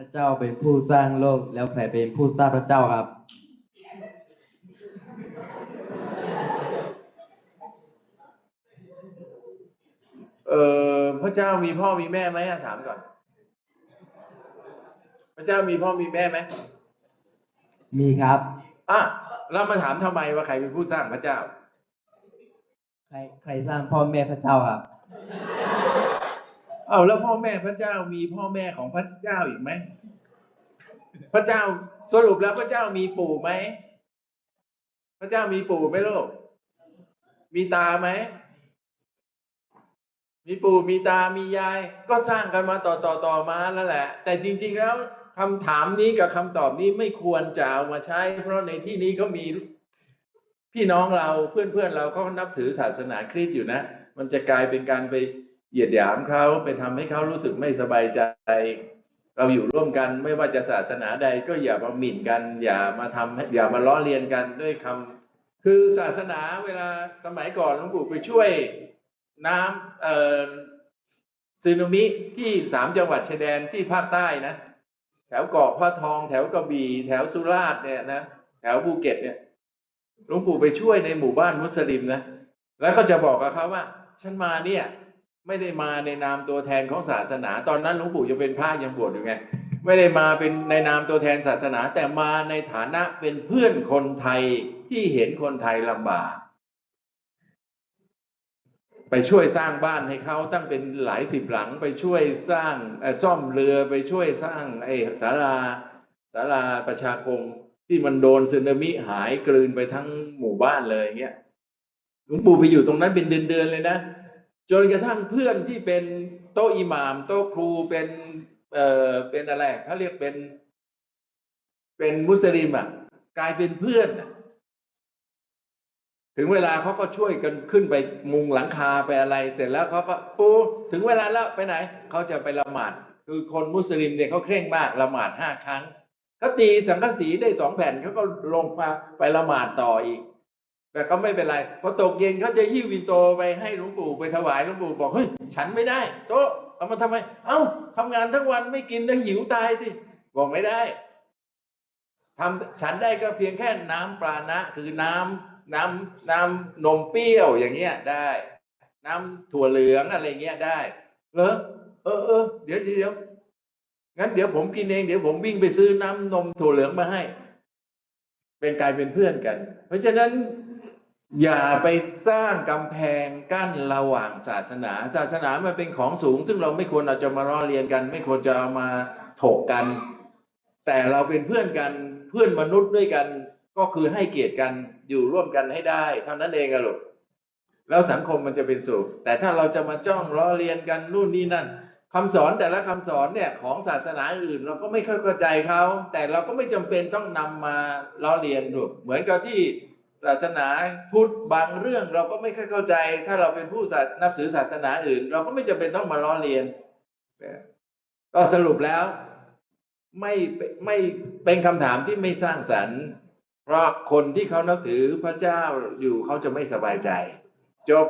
พระเจ้าเป็นผู้สร้างโลก แล้วใครเป็นผู้สร้างพระเจ้าครับ เออพระเจ้ามีพ่อมีแม่ไหมอะถามก่อน พระเจ้ามีพ่อมีแม่ไหมมีครับอะเรามาถามทำไมว่าใครเป็นผู้สร้างพระเจ้า ใครใครสร้างพ่อแม่พระเจ้าครับ เอาแล้วพ่อแม่พระเจ้ามีพ่อแม่ของพระเจ้าอีกไหมพระเจ้าสรุปแล้วพระเจ้ามีปู่ไหมพระเจ้ามีปู่ไหมลูกมีตาไหมมีปู่มีตามียาย ก็สร้างกันมาต่อต่อต่อมาแล้วแหละ แต่จริง ๆแล้วคำถามนี้กับคำตอบนี้ไม่ควรจะเอามาใช้ เพราะในที่นี้ก็มีพี่น้องเราเพื่อนเพื่อนๆเราก็นับถือศาสนาคริสต์อยู่นะ มันจะกลายเป็นการไป เหยียดหยามเขาไปทำให้เขารู้สึกไม่สบายใจ เราอยู่ร่วมกันไม่ว่าจะศาสนาใดก็อย่ามาหมิ่นกัน อย่ามาทำให้อย่ามาล้อเลียนกันด้วยคำคือศาสนาเวลาสมัยก่อนหลวงปู่ไปช่วยน้ำเอ่อซึนามิที่สามจังหวัดชายแดนที่ภาคใต้นะ แถวเกาะพระทองแถวกระบี่แถวสุราษฎร์เนี่ยนะแถวภูเก็ตเนี่ยหลวงปู่ไปช่วยในหมู่บ้านมุสลิมนะแล้วก็จะบอกกับเขาว่า ฉันมาเนี่ย ไม่ได้มาในนามตัวแทนของศาสนา ตอนนั้นหลวงปู่ยังเป็นพระยังบวชอยู่ไงไม่ได้มาเป็นในนามตัวแทนศาสนา แต่มาในฐานะเป็นเพื่อนคนไทยที่เห็นคนไทยลำบากไปช่วยสร้างบ้านให้เขาตั้งเป็นหลายสิบหลังไปช่วยสร้างซ่อมเรือไปช่วยสร้างไอ้ศาลาศาลาประชาคมที่มันโดนสึนามิหายกลืนไปทั้งหมู่บ้านเลยอย่างเงี้ยหลวงปู่ไปอยู่ตรงนั้นเป็นเดือนๆเลยนะ จนกระทั่งเพื่อนที่เป็นโต๊ะอิหม่าม โต๊ะครูเป็น เอ่อเป็นอะไรเขาเรียกเป็น เป็นมุสลิมอะกลายเป็นเพื่อนน่ะถึงเวลาเขาก็ช่วยกันขึ้นไปมุงหลังคาไปอะไร เสร็จแล้วเขาก็ปูถึงเวลาแล้วไปไหนเขาจะไปละหมาด คือคนมุสลิมเนี่ยเขาเคร่งมากละหมาดห้าครั้งเขาตีสังกะสีได้สองแผ่นเขาก็ลงมาไปละหมาดต่ออีก แต่ก็ไม่เป็นไรพอตกเย็นเขาจะหิ้ววินโตไปให้หลวงปู่ไปถวายหลวงปู่บอกเฮ้ยฉันไม่ได้ โต๊ะเอามาทำไม เอ้าทำงานทั้งวันไม่กินแล้วหิวตายสิบอกไม่ได้ทำฉันได้ก็เพียงแค่น้ำปลานะ คือน้ำน้ำน้ำนมเปรี้ยวอย่างเงี้ยได้ น้ำถั่วเหลืองอะไรเงี้ยได้เหรอเออเออเดี๋ยวเดี๋ยวงั้นเดี๋ยวผมกินเองเดี๋ยวผมวิ่งไปซื้อน้ำนมถั่วเหลืองมาให้ เป็นกลายเป็นเพื่อนกัน เพราะฉะนั้น อย่าไปสร้างกำแพงกั้นระหว่างศาสนา ศาสนามันเป็นของสูง ซึ่งเราไม่ควรเราจะมาล้อเลียนกัน ไม่ควรจะเอามาถกกัน แต่เราเป็นเพื่อนกันเพื่อนมนุษย์ด้วยกัน ก็คือให้เกียรติกันอยู่ร่วมกันให้ได้เท่านั้นเองอะลูกแล้วสังคมมันจะเป็นสุขแต่ถ้าเราจะมาจ้องล้อเลียนกันนู่นนี่นั่นคำสอนแต่ละคำสอนเนี่ยของศาสนาอื่น เราก็ไม่เข้าใจเขาแต่เราก็ไม่จำเป็นต้องนำมาล้อเลียนลูกเหมือนกับที่ ศาสนาพุทธบางเรื่องเราก็ไม่ค่อยเข้าใจ ถ้าเราเป็นผู้นับถือศาสนาอื่น เราก็ไม่จำเป็นต้องมาล้อเลียนก็สรุปแล้ว ไม่ไม่เป็นคำถามที่ไม่สร้างสรรค์ เพราะคนที่เขานับถือพระเจ้าอยู่เขาจะไม่สบายใจ จบ